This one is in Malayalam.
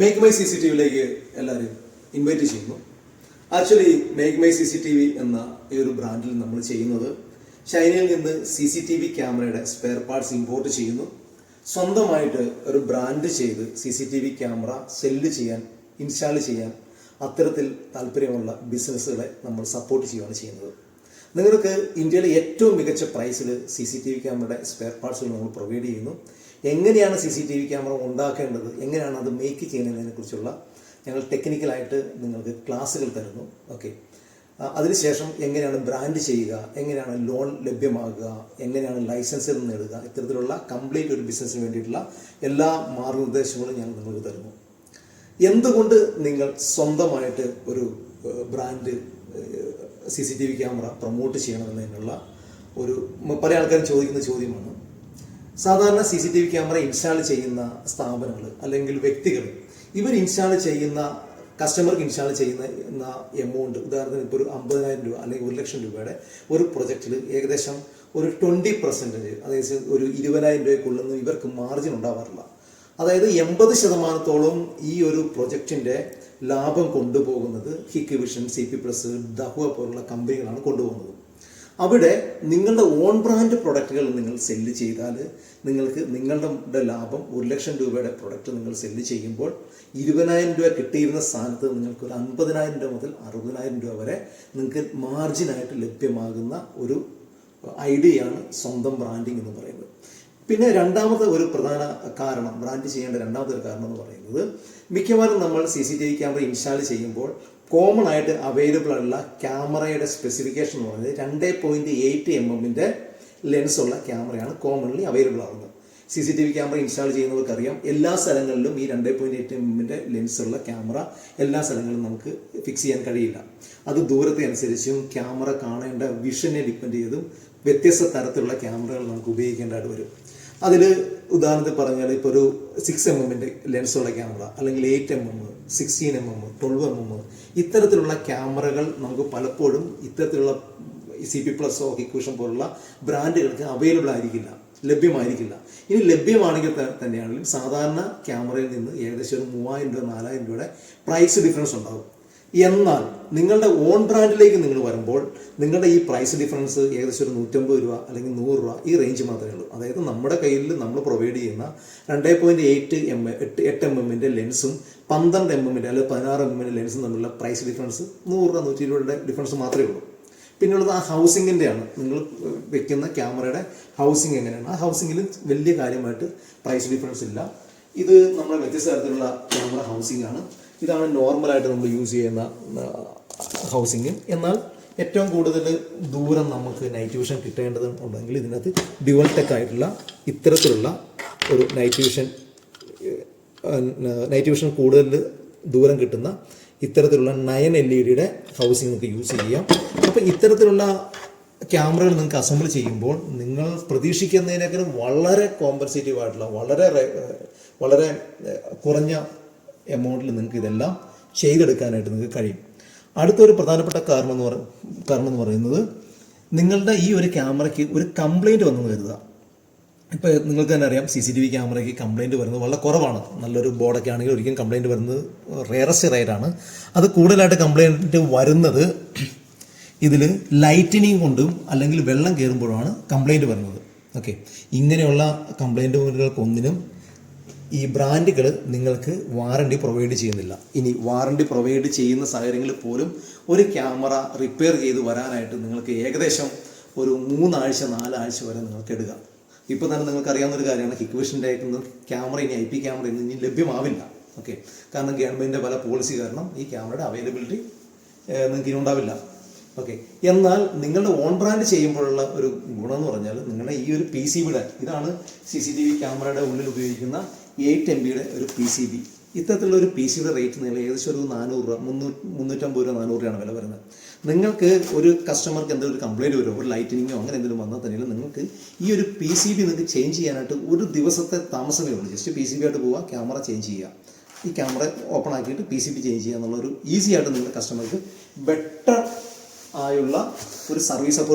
Make my C C T വിയിലേക്ക് എല്ലാവരും ഇൻവൈറ്റ് ചെയ്യുന്നു. Actually make my C C T V എന്ന ഈ ഒരു ബ്രാൻഡിൽ നമ്മൾ ചെയ്യുന്നത് ചൈനയിൽ നിന്ന് സി സി ടി വി ക്യാമറയുടെ സ്പെയർ പാർട്സ് ഇമ്പോർട്ട് ചെയ്യുന്നു. സ്വന്തമായിട്ട് ഒരു ബ്രാൻഡ് ചെയ്ത് C C T V camera sell ചെയ്യാൻ ഇൻസ്റ്റാൾ ചെയ്യാൻ അത്തരത്തിൽ താല്പര്യമുള്ള ബിസിനസ്സുകളെ നമ്മൾ സപ്പോർട്ട് ചെയ്യുകയാണ് ചെയ്യുന്നത്. നിങ്ങൾക്ക് ഇന്ത്യയിലെ ഏറ്റവും മികച്ച പ്രൈസിൽ സി സി ടി വി ക്യാമറയുടെ സ്പെയർ പാർട്സുകൾ നമ്മൾ പ്രൊവൈഡ് ചെയ്യുന്നു. എങ്ങനെയാണ് C C T V camera ഉണ്ടാക്കേണ്ടത്? എങ്ങനെയാണ് അത് മേക്ക് ചെയ്യുന്നതിനെ കുറിച്ചുള്ള ഞങ്ങൾ ടെക്നിക്കലായിട്ട് നിങ്ങൾക്ക് ക്ലാസ്സുകൾ തരുന്നു. ഓക്കെ അതിനുശേഷം എങ്ങനെയാണ് ബ്രാൻഡ് ചെയ്യുക? എങ്ങനെയാണ് ലോൺ ലഭ്യമാകുക? എങ്ങനെയാണ് ലൈസൻസിൽ നേടുക ഇത്തരത്തിലുള്ള കംപ്ലീറ്റ് ഒരു ബിസിനസ്സിന് വേണ്ടിയിട്ടുള്ള എല്ലാ മാർഗനിർദ്ദേശങ്ങളും ഞങ്ങൾ നിങ്ങൾക്ക് തരുന്നു. എന്തുകൊണ്ട് നിങ്ങൾ സ്വന്തമായിട്ട് ഒരു brand C C T V camera promote ചെയ്യണമെന്നതിനുള്ള ഒരു പല ആൾക്കാരും ചോദിക്കുന്ന ചോദ്യമാണ്. സാധാരണ C C T V camera install ചെയ്യുന്ന സ്ഥാപനങ്ങൾ അല്ലെങ്കിൽ വ്യക്തികൾ ഇവർ ഇൻസ്റ്റാൾ ചെയ്യുന്ന കസ്റ്റമർക്ക് ഇൻസ്റ്റാൾ ചെയ്യുന്ന എമൗണ്ട് ഉദാഹരണത്തിന് ഇപ്പോൾ ഒരു അമ്പതിനായിരം രൂപ അല്ലെങ്കിൽ ഒരു ലക്ഷം രൂപയുടെ ഒരു പ്രൊജക്റ്റിൽ ഏകദേശം ഒരു ട്വന്റി പെർസെന്റേജ് അതായത് ഒരു ഇരുപതിനായിരം രൂപയ്ക്കുള്ളൊന്നും ഇവർക്ക് മാർജിൻ ഉണ്ടാവാറില്ല. അതായത് എൺപത് ശതമാനത്തോളം ഈ ഒരു പ്രൊജക്റ്റിന്റെ ലാഭം കൊണ്ടുപോകുന്നത് Hikvision C P plus Dahua പോലുള്ള കമ്പനികളാണ് കൊണ്ടുപോകുന്നത്. അവിടെ നിങ്ങളുടെ ഓൺ ബ്രാൻഡ് പ്രൊഡക്റ്റുകൾ നിങ്ങൾ സെല്ല് ചെയ്താൽ നിങ്ങൾക്ക് നിങ്ങളുടെ ലാഭം ഒരു ലക്ഷം രൂപയുടെ പ്രൊഡക്റ്റ് നിങ്ങൾ സെല്ല് ചെയ്യുമ്പോൾ ഇരുപതിനായിരം രൂപ കിട്ടിയിരുന്ന സ്ഥാനത്ത് നിങ്ങൾക്ക് ഒരു അൻപതിനായിരം രൂപ മുതൽ അറുപതിനായിരം രൂപ വരെ നിങ്ങൾക്ക് മാർജിനായിട്ട് ലഭ്യമാകുന്ന ഒരു ഐഡിയയാണ് സ്വന്തം ബ്രാൻഡിങ് എന്ന് പറയുന്നത്. പിന്നെ രണ്ടാമത്തെ ഒരു പ്രധാന കാരണം ബ്രാൻഡ് ചെയ്യേണ്ട രണ്ടാമത്തെ ഒരു കാരണം എന്ന് പറയുന്നത് മിക്കവാറും നമ്മൾ C C T V camera install ചെയ്യുമ്പോൾ കോമൺ ആയിട്ട് അവൈലബിൾ ആയിട്ടുള്ള ക്യാമറയുടെ സ്പെസിഫിക്കേഷൻ എന്ന് പറയുന്നത് രണ്ട് പോയിന്റ് എയ്റ്റ് എം എമ്മിന്റെ ലെൻസുള്ള ക്യാമറയാണ് കോമൺലി അവൈലബിൾ ആവുന്നത്. C C T V camera install ചെയ്യുന്നവർക്കറിയാം. എല്ലാ സ്ഥലങ്ങളിലും ഈ രണ്ട് പോയിന്റ് എയ്റ്റ് എമ്മിന്റെ ലെൻസുള്ള ക്യാമറ എല്ലാ സ്ഥലങ്ങളിലും നമുക്ക് ഫിക്സ് ചെയ്യാൻ കഴിയില്ല. അത് ദൂരത്തെ അനുസരിച്ചും ക്യാമറ കാണേണ്ട വിഷനെ ഡിപ്പെൻഡ് ചെയ്തും വ്യത്യസ്ത തരത്തിലുള്ള ക്യാമറകൾ നമുക്ക് ഉപയോഗിക്കേണ്ടതായിട്ട് വരും. അതിൽ ഉദാഹരണത്തിൽ പറഞ്ഞാൽ ഇപ്പോൾ ഒരു സിക്സ് എം എമ്മിന്റെ ലെൻസുള്ള ക്യാമറ അല്ലെങ്കിൽ eight M M sixteen M M twelve M M ഇത്തരത്തിലുള്ള ക്യാമറകൾ നമുക്ക് പലപ്പോഴും ഇത്തരത്തിലുള്ള സി പി പ്ലസോ ഹിക്വിഷൻ പോലുള്ള ബ്രാൻഡുകൾക്ക് അവൈലബിൾ ആയിരിക്കില്ല ലഭ്യമായിരിക്കില്ല. ഇനി ലഭ്യമാണെങ്കിൽ തന്നെയാണെങ്കിലും സാധാരണ ക്യാമറയിൽ നിന്ന് ഏകദേശം ഒരു മൂവായിരം രൂപ നാലായിരം രൂപയുടെ പ്രൈസ് ഡിഫറൻസ് ഉണ്ടാകും എന്നാൽ നിങ്ങളുടെ ഓൺ ബ്രാൻഡിലേക്ക് നിങ്ങൾ വരുമ്പോൾ നിങ്ങളുടെ ഈ പ്രൈസ് ഡിഫറൻസ് ഏകദേശം ഒരു നൂറ്റമ്പത് രൂപ അല്ലെങ്കിൽ നൂറ് രൂപ ഈ റേഞ്ച് മാത്രമേ ഉള്ളൂ. അതായത് നമ്മുടെ കയ്യിൽ നമ്മൾ പ്രൊവൈഡ് ചെയ്യുന്ന രണ്ടേ പോയിന്റ് എയ്റ്റ് എം എട്ട് എട്ട് എം എമ്മിന്റെ ലെൻസും പന്ത്രണ്ട് എം എമ്മിന്റെ അല്ലെങ്കിൽ പതിനാറ് എം എമ്മിന്റെ ലെൻസും തമ്മിലുള്ള പ്രൈസ് ഡിഫറൻസ് നൂറ് രൂപ നൂറ്റി ഇരുപതിന്റെ ഡിഫറൻസ് മാത്രമേ ഉള്ളൂ. പിന്നുള്ളത് ആ ഹൗസിങ്ങിന്റെ ആണ്. നിങ്ങൾ വെക്കുന്ന ക്യാമറയുടെ ഹൗസിങ് എങ്ങനെയാണ്? ആ ഹൗസിങ്ങിൽ വലിയ കാര്യമായിട്ട് പ്രൈസ് ഡിഫറൻസ് ഇല്ല. ഇത് നമ്മുടെ വ്യത്യസ്ത തരത്തിലുള്ള ക്യാമറ ഹൗസിംഗ് ആണ്. ഇതാണ് നോർമലായിട്ട് നമ്മൾ യൂസ് ചെയ്യുന്ന ഹൗസിങ് എന്നാൽ ഏറ്റവും കൂടുതൽ ദൂരം നമുക്ക് നൈറ്റ് വിഷൻ കിട്ടേണ്ടത് ഉണ്ടെങ്കിൽ ഇതിനകത്ത് ഡ്യുവൽ ടെക് ആയിട്ടുള്ള ഇത്തരത്തിലുള്ള ഒരു നൈറ്റ് വിഷൻ നൈറ്റ് വിഷൻ കൂടുതൽ ദൂരം കിട്ടുന്ന ഇത്തരത്തിലുള്ള നയൻ എൽ ഇ ഡിയുടെ ഹൗസിങ് നിങ്ങൾക്ക് യൂസ് ചെയ്യാം. അപ്പോൾ ഇത്തരത്തിലുള്ള ക്യാമറകൾ നിങ്ങൾക്ക് അസംബിൾ ചെയ്യുമ്പോൾ നിങ്ങൾ പ്രതീക്ഷിക്കുന്നതിനേക്കാളും വളരെ കോമ്പൻസേറ്റീവ് ആയിട്ടുള്ള വളരെ വളരെ കുറഞ്ഞ എമൗണ്ടിൽ നിങ്ങൾക്ക് ഇതെല്ലാം ചെയ്തെടുക്കാനായിട്ട് നിങ്ങൾക്ക് കഴിയും. അടുത്തൊരു പ്രധാനപ്പെട്ട കാരണം എന്ന് പറ കാരണം എന്ന് പറയുന്നത് നിങ്ങളുടെ ഈ ഒരു ക്യാമറയ്ക്ക് ഒരു കംപ്ലൈന്റ് വന്നു കരുതുക. ഇപ്പോൾ നിങ്ങൾക്ക് തന്നെ അറിയാം സി സി ടി വി ക്യാമറയ്ക്ക് കംപ്ലൈന്റ് വരുന്നത് വളരെ കുറവാണ്. നല്ലൊരു ബോർഡൊക്കെ ആണെങ്കിൽ ഒരിക്കലും കംപ്ലൈന്റ് വരുന്നത് റേറസ്റ്റ് റേറ്റാണ് അത് കൂടുതലായിട്ട് കംപ്ലൈന്റ് വരുന്നത് ഇതിൽ ലൈറ്റനിങ് കൊണ്ടും അല്ലെങ്കിൽ വെള്ളം കയറുമ്പോഴാണ് കംപ്ലൈന്റ് വരുന്നത്. ഓക്കെ ഇങ്ങനെയുള്ള കംപ്ലൈന്റുകൾക്കൊന്നിനും ഈ ബ്രാൻഡുകൾ നിങ്ങൾക്ക് വാറണ്ടി പ്രൊവൈഡ് ചെയ്യുന്നില്ല. ഇനി വാറണ്ടി പ്രൊവൈഡ് ചെയ്യുന്ന സാഹചര്യങ്ങളിൽ പോലും ഒരു ക്യാമറ റിപ്പയർ ചെയ്ത് വരാനായിട്ട് നിങ്ങൾക്ക് ഏകദേശം ഒരു മൂന്നാഴ്ച നാലാഴ്ച വരെ നിങ്ങൾക്ക് എടുക്കാം. ഇപ്പോൾ തന്നെ നിങ്ങൾക്ക് അറിയാവുന്ന ഒരു കാര്യമാണ് ഹിക്വിഷന്റെ ക്യാമറ ഇനി ഐ പി ക്യാമറ ഇനി ലഭ്യമാവില്ല. ഓക്കെ? കാരണം ഗവൺമെന്റിന്റെ പല പോളിസി കാരണം ഈ ക്യാമറയുടെ അവൈലബിലിറ്റി നിങ്ങൾക്ക് ഇനി ഉണ്ടാവില്ല. ഓക്കെ? എന്നാൽ നിങ്ങളുടെ ഓൺ ബ്രാൻഡ് ചെയ്യുമ്പോഴുള്ള ഒരു ഗുണം എന്ന് പറഞ്ഞാൽ നിങ്ങളുടെ ഈ ഒരു പി സി ഇതാണ് സി സി ടി വി ക്യാമറയുടെ ഉള്ളിൽ ഉപയോഗിക്കുന്ന എയ്റ്റ് എം ബിയുടെ ഒരു പി സി ബി ഇത്തരത്തിലുള്ള ഒരു പി സിയുടെ റേറ്റ് നിങ്ങൾ ഏകദേശം ഒരു നാനൂറ് രൂപ മുന്നൂറ്റി മുന്നൂറ്റമ്പത് രൂപ നാനൂറ് രൂപയാണ് വില വരുന്നത്. നിങ്ങൾക്ക് ഒരു കസ്റ്റമർക്ക് എന്തെങ്കിലും ഒരു കംപ്ലൈന്റ് വരുമോ ഒരു ലൈറ്റിനിങ്ങോ അങ്ങനെ എന്തെങ്കിലും വന്നാൽ തന്നെ നിങ്ങൾക്ക് ഈ ഒരു പി സി ബി നിങ്ങൾക്ക് ചേഞ്ച് ചെയ്യാനായിട്ട് ഒരു ദിവസത്തെ താമസമേ ഉള്ളൂ. ജസ്റ്റ് പി സി ബി ആയിട്ട് പോവുക ക്യാമറ ചേഞ്ച് ചെയ്യുക. ഈ ക്യാമറ ഓപ്പൺ ആക്കിയിട്ട് പി സി ബി ചേഞ്ച് ചെയ്യുക എന്നുള്ള ഒരു ഈസി ആയിട്ട് നിങ്ങളുടെ കസ്റ്റമർക്ക് ബെറ്റർ ആയുള്ള ഒരു സർവീസ് സപ്പോർട്ട്